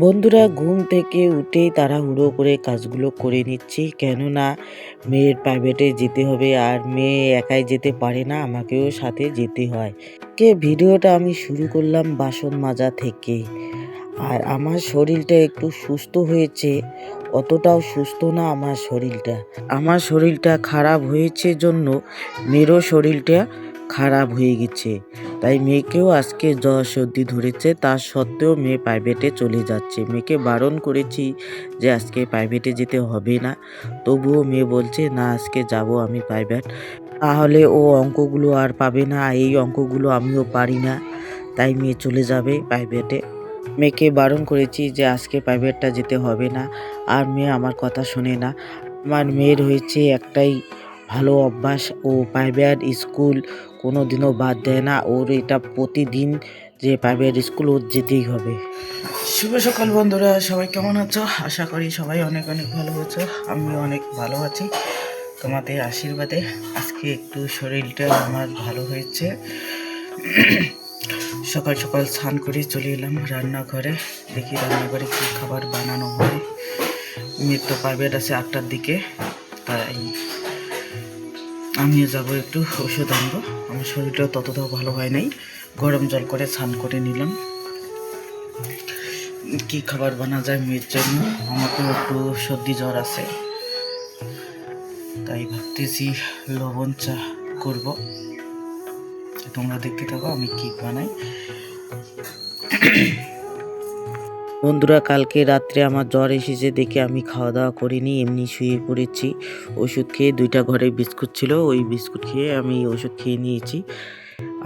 বন্ধুরা, ঘুম থেকে উঠেই তাড়াহুড়ো করে কাজগুলো করে নিচ্ছি। কেননা, মেয়ের প্রাইভেটে যেতে হবে আর মেয়ে একাই যেতে পারে না, আমাকেও সাথে যেতে হয়। কে ভিডিওটা আমি শুরু করলাম বাসন মাজা থেকে। আর আমার শরীরটা একটু সুস্থ হয়েছে, অতটাও সুস্থ না আমার শরীরটা। আমার শরীরটা খারাপ হয়েছে জন্য, মেয়েরও শরীরটা খারাপ হয়ে গেছে। তাই মেয়েকেও আজকে জ্বর সর্দি ধরেছে তার সত্ত্বেও মেয়ে প্রাইভেটে চলে যাচ্ছে। মেয়েকে বারণ করেছি যে আজকে প্রাইভেটে যেতে হবে না। তবুও মেয়ে বলছে, না, আজকে যাব আমি প্রাইভেট তাহলে ও অঙ্কগুলো আর পাবে না এই অঙ্কগুলো আমিও পারি না। তাই মেয়ে চলে যাবে প্রাইভেটে মেয়েকে বারণ করেছি যে আজকে প্রাইভেটটা যেতে হবে না। আর মেয়ে আমার কথা শোনে না। আমার মেয়ের হয়েছে একটাই ভালো অভ্যাস ও প্রাইভেট স্কুল কোনো দিনও বাদ দেয় না। ওর এটা প্রতিদিন যে প্রাইভেট স্কুল ওর যেতেই হবে। শুভ সকাল বন্ধুরা, সবাই কেমন আছো? আশা করি সবাই অনেক অনেক ভালো আছো। আমিও অনেক ভালো আছি তোমাদের আশীর্বাদে। আজকে একটু শরীরটা আমার ভালো হয়েছে। সকাল সকাল স্নান করে চলে এলাম রান্নাঘরে। দেখি রান্নাঘরে কী খাবার বানানো হয়। মেয়ের তো প্রাইভেট আছে আটটার দিকে, তাই আমিও যাব একটু ওষুধ আনব। আমার শরীরটা ততটাও ভালো হয় নাই। গরম জল করে স্নান করে নিলাম। কি খাবার বানা যায় মেয়ের জন্য? আমাকেও একটু সর্দি জ্বর আছে। তাই ভাবতেছি লবণ চা করব। তোমরা দেখতে থাকো আমি কি বানাই। বন্ধুরা, কালকে রাত্রে আমার জ্বর এসেছে দেখে আমি খাওয়া দাওয়া করিনি, এমনি শুয়ে পড়েছি। ওষুধ খেয়ে দুইটা ঘরে বিস্কুট ছিল, ওই বিস্কুট খেয়ে আমি ওষুধ খেয়ে নিয়েছি।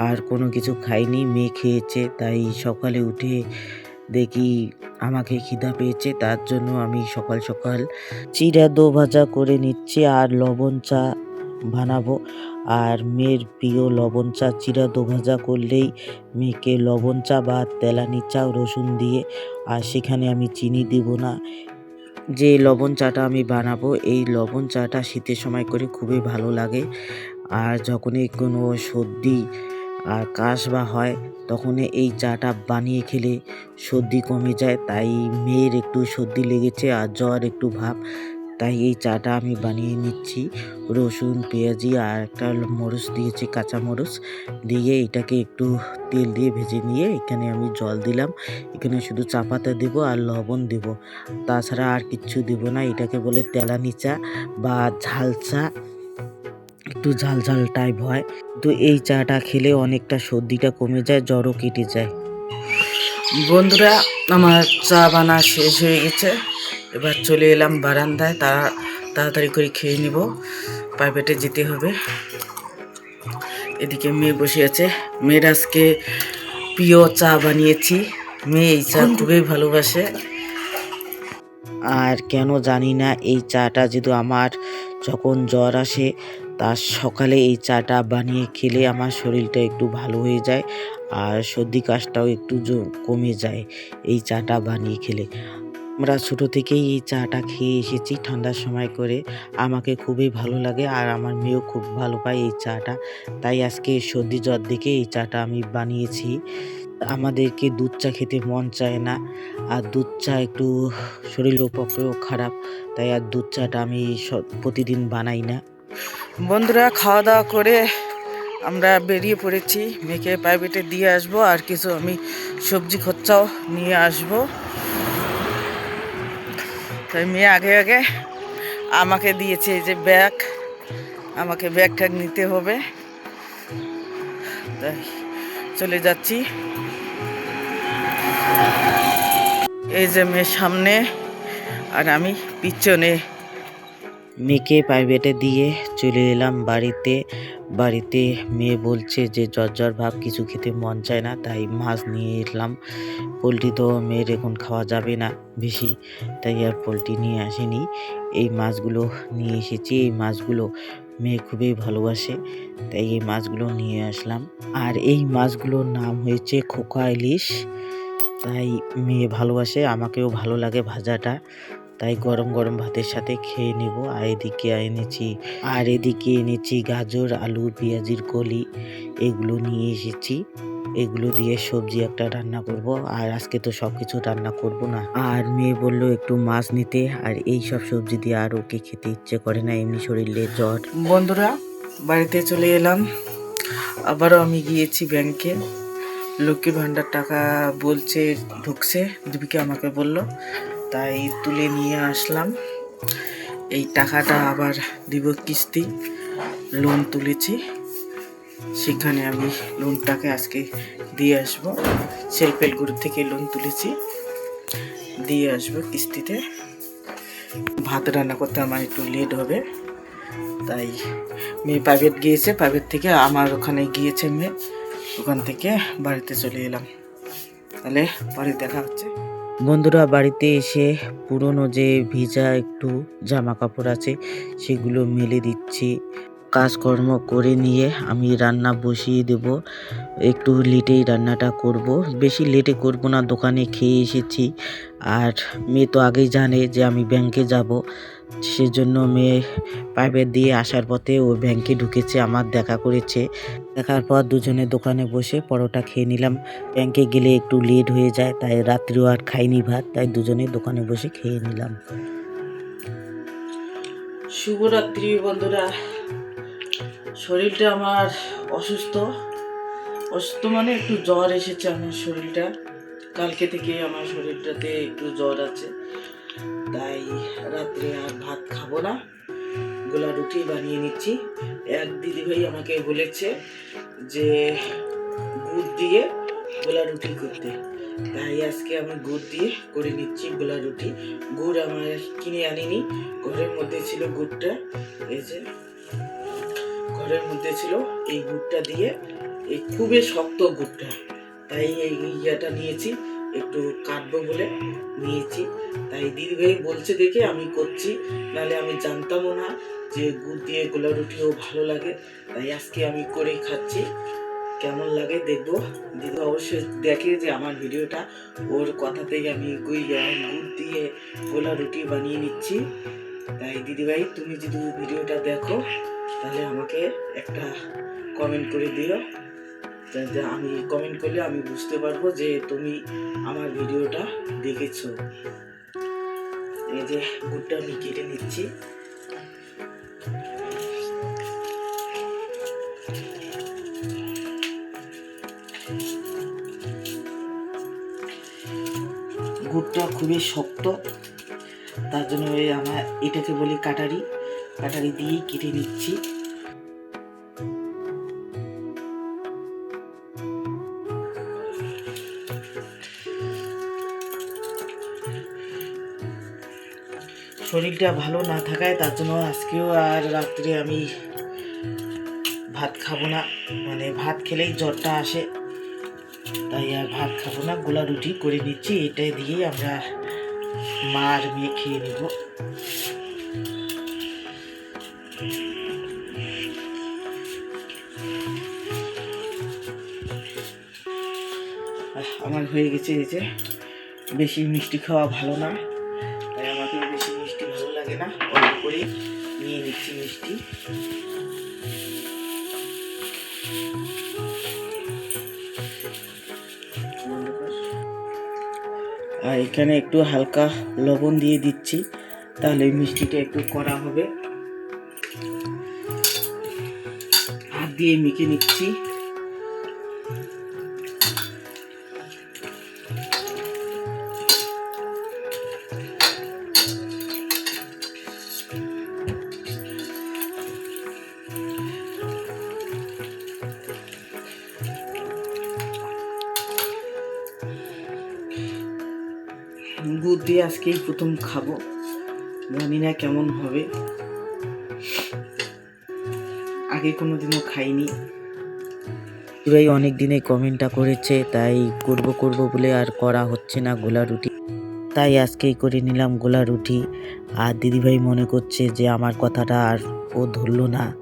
আর কোনো কিছু খাইনি, মেয়ে খেয়েছে, তাই সকালে উঠে দেখি আমাকে খিদা পেয়েছে, তার জন্য আমি সকাল সকাল চিরা দো ভাজা করে নিচ্ছি আর লবণ চা বানাবো। আর মেয়ের প্রিয় লবণ চা চিরা দো ভাজা করলেই মেয়েকে লবণ চা বা তেলানি চা, রসুন দিয়ে। আর সেখানে আমি চিনি দিব না। যে লবণ চাটা আমি বানাবো, এই লবণ চাটা শীতের সময় করে খুবই ভালো লাগে। আর যখনই কোনো সর্দি আর কাশ বা হয় তখন এই চাটা বানিয়ে খেলে সর্দি কমে যায়। তাই মেয়ের একটু সর্দি লেগেছে আর জ্বর একটু ভাব। তাই এই চাটা আমি বানিয়ে নিচ্ছি। রসুন, পেঁয়াজি আর একটা মরচ দিয়েছি, কাঁচা মরচ। দিয়ে এটাকে একটু তেল দিয়ে ভেজে নিয়ে এখানে আমি জল দিলাম। এখানে শুধু চা পাতা দেবো আর লবণ দেবো। তাছাড়া আর কিচ্ছু দেবো না, এটাকে বলে তেলানি চা বা ঝাল চা। একটু ঝাল ঝাল টাইপ হয়। তো এই চাটা খেলে অনেকটা সর্দিটা কমে যায়, জ্বরও কেটে যায়। বন্ধুরা, আমার চা বানা শেষ হয়ে গেছে। এবার চলে এলাম বারান্দায়। তারা তাড়াতাড়ি করে খেয়ে নিব। প্রাইভেটে যেতে হবে। এদিকে মেয়ে বসে আছে। মেয়ের আজকে প্রিয় চা বানিয়েছি। মেয়ে এই চা খুবই ভালোবাসে। আর কেন জানি না, এই চাটা যদি আমার, যখন জ্বর আসে তার সকালে এই চাটা বানিয়ে খেলে আমার শরীরটা একটু ভালো হয়ে যায় আর সর্দি কাশটাও একটু কমে যায় এই চাটা বানিয়ে খেলে। আমরা ছোটো থেকেই এই চাটা খেয়ে এসেছি ঠান্ডার সময় করে। আমাকে খুবই ভালো লাগে আর আমার মেয়েও খুব ভালো পায় এই চাটা। তাই আজকে সর্দি জ্বর দেখে এই চাটা আমি বানিয়েছি। আমাদেরকে দুধ চা খেতে মন চায় না আর দুধ চা একটু শরীরের পক্ষেও খারাপ। তাই আর দুধ চাটা আমি প্রতিদিন বানাই না। বন্ধুরা, খাওয়া দাওয়া করে আমরা বেরিয়ে পড়েছি। মেয়েকে প্রাইভেটে দিয়ে আসব, আর কিছু আমি সবজি খরচাও নিয়ে আসব। তাই মেয়ে আগে আগে আমাকে দিয়েছে এই যে ব্যাগ। আমাকে ব্যাগ ট্যাগ নিতে হবে। তাই চলে যাচ্ছি। এই যে মেয়ের সামনে, আর আমি পিছনে মেয়েকে প্রাইভেটে দিয়ে চলে এলাম বাড়িতে। বাড়িতে মেয়ে বলছে যে জ্বর ভাব, কিছু খেতে মন চায় না, তাই মাছ নিয়ে এলাম। পোলট্রি তো মেয়ের এখন খাওয়া যাবে না বেশি, তাই আর পোলট্রি নিয়ে আসেনি। এই মাছগুলো নিয়ে এসেছি, এই মাছগুলো মেয়ে খুবই ভালোবাসে, তাই এই মাছগুলো নিয়ে আসলাম। আর এই মাছগুলোর নাম হয়েছে খোকা ইলিশ, তাই মেয়ে ভালোবাসে, আমাকেও ভালো লাগে ভাজাটা। তাই গরম গরম ভাতের সাথে খেয়ে নেব। আর এদিকে এনেছি, আর এদিকে এনেছি গাজর, আলু, পেঁয়াজির কলি। এগুলো নিয়ে এসেছি। এগুলো দিয়ে সবজি একটা রান্না করব। আর আজকে তো সব কিছু রান্না করব না। আর মেয়ে বলল একটু মাছ নিতে। আর এই সব সবজি দিয়ে আর ওকে খেতে ইচ্ছে করে না, এমনি শরীরে জ্বর। বন্ধুরা, বাড়িতে চলে এলাম। আবারও আমি গিয়েছি ব্যাংকে। লক্ষ্মী ভাণ্ডার টাকা বলছে, ঢুকছে। দীপিকা আমাকে বলল তাই তুলে নিয়ে আসলাম। এই টাকাটা আবার দিব কিস্তি। লোন তুলেছি। সেখানে আমি লোনটাকে আজকে দিয়ে আসব। সেলফ হেল্প গ্রুপ থেকে লোন তুলেছি। দিয়ে আসব কিস্তিতে। ভাত রান্না করতে আমার একটু লেট হবে। তাই মেয়ে প্রাইভেট গিয়েছে। প্রাইভেট থেকে আমার ওখানে গিয়েছে মেয়ে। ওখান থেকে বাড়িতে চলে এলাম। তাহলে পরে দেখা হচ্ছে। বন্ধুরা বাড়িতে এসে পুরনো যে ভিজা একটু জামা কাপড় আছে সেগুলো মেলে দিচ্ছি। কাজকর্ম করে নিয়ে আমি রান্না বসিয়ে দেব। একটু লেটেই রান্নাটা করব। বেশি লেটে করব না, দোকানে খেয়ে এসেছি। আর মেয়ে তো আগেই জানে যে আমি ব্যাংকে যাব। সেজন্য মেয়ে প্রাইভেট দিয়ে আসার পথে ও ব্যাংকে ঢুকেছে, আমার দেখা করেছে। দেখার পর দুজনে দোকানে বসে পরোটা খেয়ে নিলাম। ব্যাংকে গেলে একটু লেট হয়ে যায়, তাই রাত্রিও আর খাইনি ভাত, তাই দুজনে দোকানে বসে খেয়ে নিলাম। শুভরাত্রি বন্ধুরা। শরীরটা আমার অসুস্থ। অসুস্থ মানে একটু জ্বর এসেছে আমার শরীরটা। কালকে থেকে আমার শরীরটাতে একটু জ্বর আছে। তাই রাত্রে আর ভাত খাব না। গোলা রুটি বানিয়ে নিচ্ছি। এক দিদিভাই আমাকে বলেছে যে গুড় দিয়ে গোলা রুটি করতে। তাই আজকে আমি গুড় দিয়ে করে নিচ্ছি গোলা রুটি। গুড় আমার কিনে আনিনি। ঘরের মধ্যে ছিল গুড়টা। এই যে ঘরের মধ্যে ছিল, এই গুড়টা দিয়ে এই খুবই শক্ত গুড়টা। তাই এই ইয়াটা নিয়েছি, একটু কাটবো বলে নিয়েছি। তাই দিদিভাই বলছে দেখে আমি করছি, নাহলে আমি জানতামও না যে গুড় দিয়ে গোলা রুটিও ভালো লাগে। তাই আজকে আমি করে খাচ্ছি, কেমন লাগে দেখব। দিদি অবশ্যই দেখে যে আমার ভিডিওটা, ওর কথাতেই আমি গুই- গুড় দিয়ে গোলা রুটি বানিয়ে নিচ্ছি। তাই দিদিভাই, তুমি যদি ভিডিওটা দেখো তাহলে আমাকে একটা কমেন্ট করে দিও যাতে আমি কমেন্ট করলে আমি বুঝতে পারব যে তুমি আমার ভিডিওটা দেখেছ। এই যে গুড়টা আমি কেটে নিচ্ছি। গুড়টা খুবই শক্ত, তার জন্য আমার এটাকে বলি কাটারি। কাটারি দিয়েই কেটে নিচ্ছি। শরীরটা ভালো না থাকায় তার জন্য আজকেও আর রাত্রে আমি ভাত খাব না। মানে ভাত খেলেই জ্বরটা আসে। তাই আর ভাত খাব না, গোলা রুটি করে নিচ্ছি। এটাই দিয়ে আমরা মা আর মেয়ে খেয়ে নেব। আমার হয়ে গেছে এই যে। বেশি মিষ্টি খাওয়া ভালো না। তাই আমাকে বেশি মিষ্টি ভালো লাগে না। অল্প করে নিয়ে নিচ্ছি মিষ্টি। আর এখানে একটু হালকা লবণ দিয়ে দিচ্ছি। তাহলে মিষ্টিটা একটু করা হবে। হাত দিয়ে মেখে নিচ্ছি। দিয়ে আজকেই প্রথম খাব। জানি না কেমন হবে। আগে কোনো দিনও খাইনি। ভাই অনেক দিনে কমেন্টটা করেছে, তাই করব করব বলে আর করা হচ্ছে না গোলা রুটি। তাই আজকেই করে নিলাম গোলা রুটি। আর দিদিভাই মনে করছে যে আমার কথাটা আর ও ধরলো না।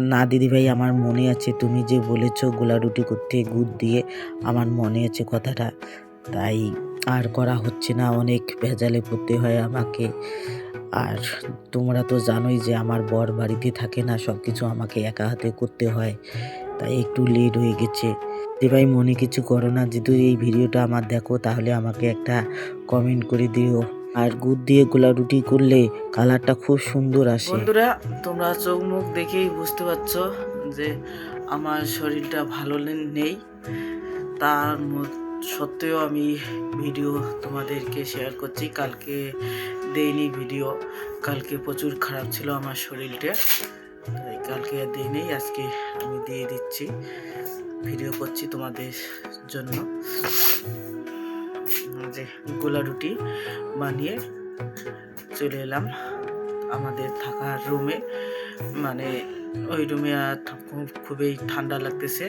না, দিদিভাই, আমার মনে আছে, তুমি যে বলেছ গোলা রুটি করতে গুড় দিয়ে, আমার মনে আছে কথাটা। তাই আর করা হচ্ছে না, অনেক ভেজালে পড়তে হয় আমাকে। আর তোমরা তো জানোই যে আমার বর বাড়িতে থাকে না সব কিছু আমাকে একা হাতে করতে হয়, তাই একটু লেট হয়ে গেছে। যে ভাই মনে কিছু করো না, যদি এই ভিডিওটা আমার দেখো, তাহলে আমাকে একটা কমেন্ট করে দিও। আর গুড় দিয়ে গোলা রুটি করলে কালারটা খুব সুন্দর আসে। বন্ধুরা, তোমরা চোখ মুখ দেখেই বুঝতে পারছ যে আমার শরীরটা ভালো নেই। তার মধ্যে সত্ত্বেও আমি ভিডিও তোমাদেরকে শেয়ার করছি। কালকে দেইনি ভিডিও। কালকে প্রচুর খারাপ ছিল আমার শরীরটা। তাই কালকে আর দেইনি, আজকে আমি দিয়ে দিচ্ছি। ভিডিও করছি তোমাদের জন্য। যে গোলা রুটি বানিয়ে চলে এলাম আমাদের থাকার রুমে মানে ওই রুমে আর খুবই ঠান্ডা লাগতেছে।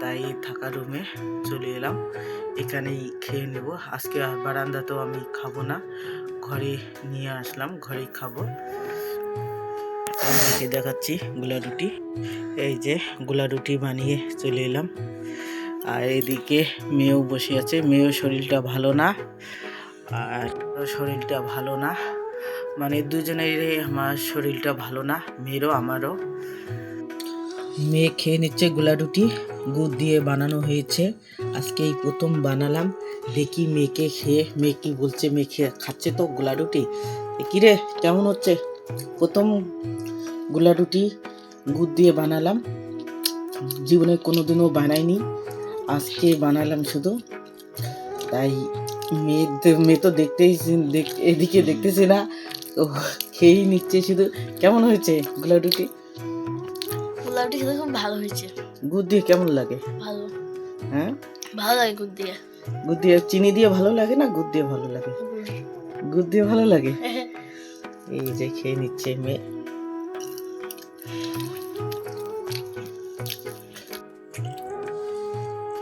তাই থাকার রুমে চলে এলাম। এখানেই খেয়ে নেব। আজকে আর বারান্দাতেও আমি খাব না। ঘরে নিয়ে আসলাম, ঘরেই খাব। দেখাচ্ছি গোলা রুটি। এই যে গোলা রুটি বানিয়ে চলে এলাম। আর এদিকে মেয়েও বসে আছে। মেয়েও শরীরটা ভালো না, আর শরীরটা ভালো না। মানে দুজনেরই আমার শরীরটা ভালো না, মেয়েরও আমারও। মেয়ে খেয়ে নিচ্ছে গোলা রুটি গুড় দিয়ে বানানো হয়েছে। আজকে এই প্রথম বানালাম। দেখি মেয়েকে খেয়ে, মেয়ে কি বলছে, মেয়ে খেয়ে খাচ্ছে তো গোলা রুটি এ রে, কেমন হচ্ছে? প্রথম গোলা রুটি গুড় দিয়ে বানালাম। জীবনে কোনোদিনও বানাইনি। আজকে বানালাম শুধু। তাই মেয়ে মেয়ে তো দেখতেই দেখ- এদিকে দেখতেছি না। খেয়েই নিচ্ছে শুধু। কেমন হয়েছে গোলা রুটি পোলাওটি খেতে খুব ভালো হয়েছে। গুড় দিয়ে কেমন লাগে? ভালো। হ্যাঁ? ভালো লাগে গুড় দিয়ে গুড় দিয়ে চিনি দিয়ে ভালো লাগে না গুড় দিয়ে ভালো লাগে? গুড় দিয়ে ভালো লাগে? এই যে খেয়ে নিচ্ছে মেয়ে।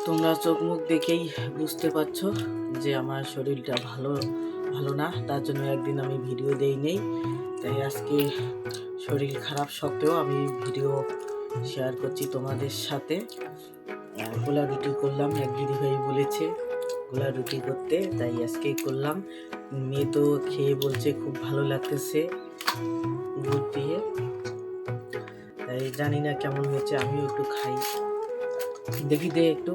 তোমরা চোখ মুখ দেখেই বুঝতে পারছ যে আমার শরীরটা ভালো ভালো না। তার জন্য একদিন আমি ভিডিও দেই নেই। তাই আজকে শরীর খারাপ সত্ত্বেও আমি ভিডিও শেয়ার করছি তোমাদের সাথে। গোলা রুটি করলাম, এক দিদিভাই বলেছে গোলা রুটি করতে, তাই আজকে করলাম। মেয়ে তো খেয়ে বলছে খুব ভালো লাগতেছে গুড় দিয়ে। তাই জানি না কেমন হয়েছে, আমিও একটু খাই। দেখি দে একটু।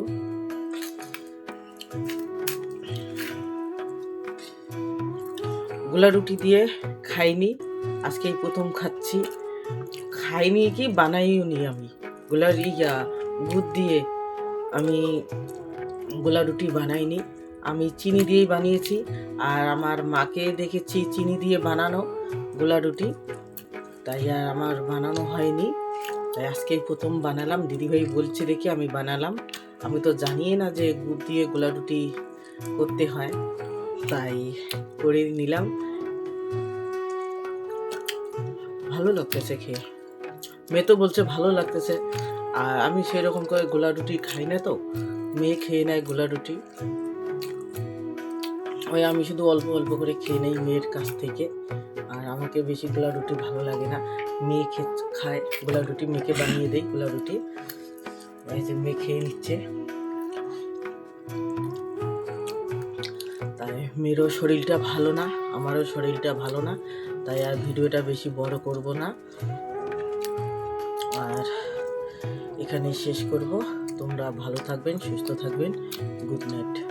গোলা রুটি দিয়ে খাইনি, আজকেই প্রথম খাচ্ছি। খাইনি কি বানাইও নি আমি? গোলা ইয়া, গুড় দিয়ে আমি গোলা রুটি বানাইনি। আমি চিনি দিয়েই বানিয়েছি আর আমার মাকে দেখেছি চিনি দিয়ে বানানো গোলা রুটি। তাই আর আমার বানানো হয়নি। তাই আজকেই প্রথম বানালাম। দিদিভাই বলছে দেখি আমি বানালাম। আমি তো জানিই না যে গুড় দিয়ে গোলা রুটি করতে হয়। তাই করে নিলাম। ভালো লাগতেছে খেয়ে। মেয়ে তো বলছে ভালো লাগতেছে। আর আমি সেরকম করে গোলা রুটি খাই না তো। মেয়ে খেয়ে নেয় গোলা রুটি ওই আমি শুধু অল্প অল্প করে খেয়ে নেই মেয়ের কাছ থেকে। আর আমাকে বেশি গোলা রুটি ভালো লাগে না। মেয়ে খে- খায় গোলা রুটি মেয়েকে বানিয়ে দেয় গোলা রুটি এই যে মেয়ে খেয়ে নিচ্ছে। তাই মেয়েরও শরীরটা ভালো না, আমারও শরীরটা ভালো না। তাই আর ভিডিওটা বেশি বড় করব না। এখানে শেষ করব। তোমরা ভালো থাকবেন সুস্থ থাকবেন। Good night.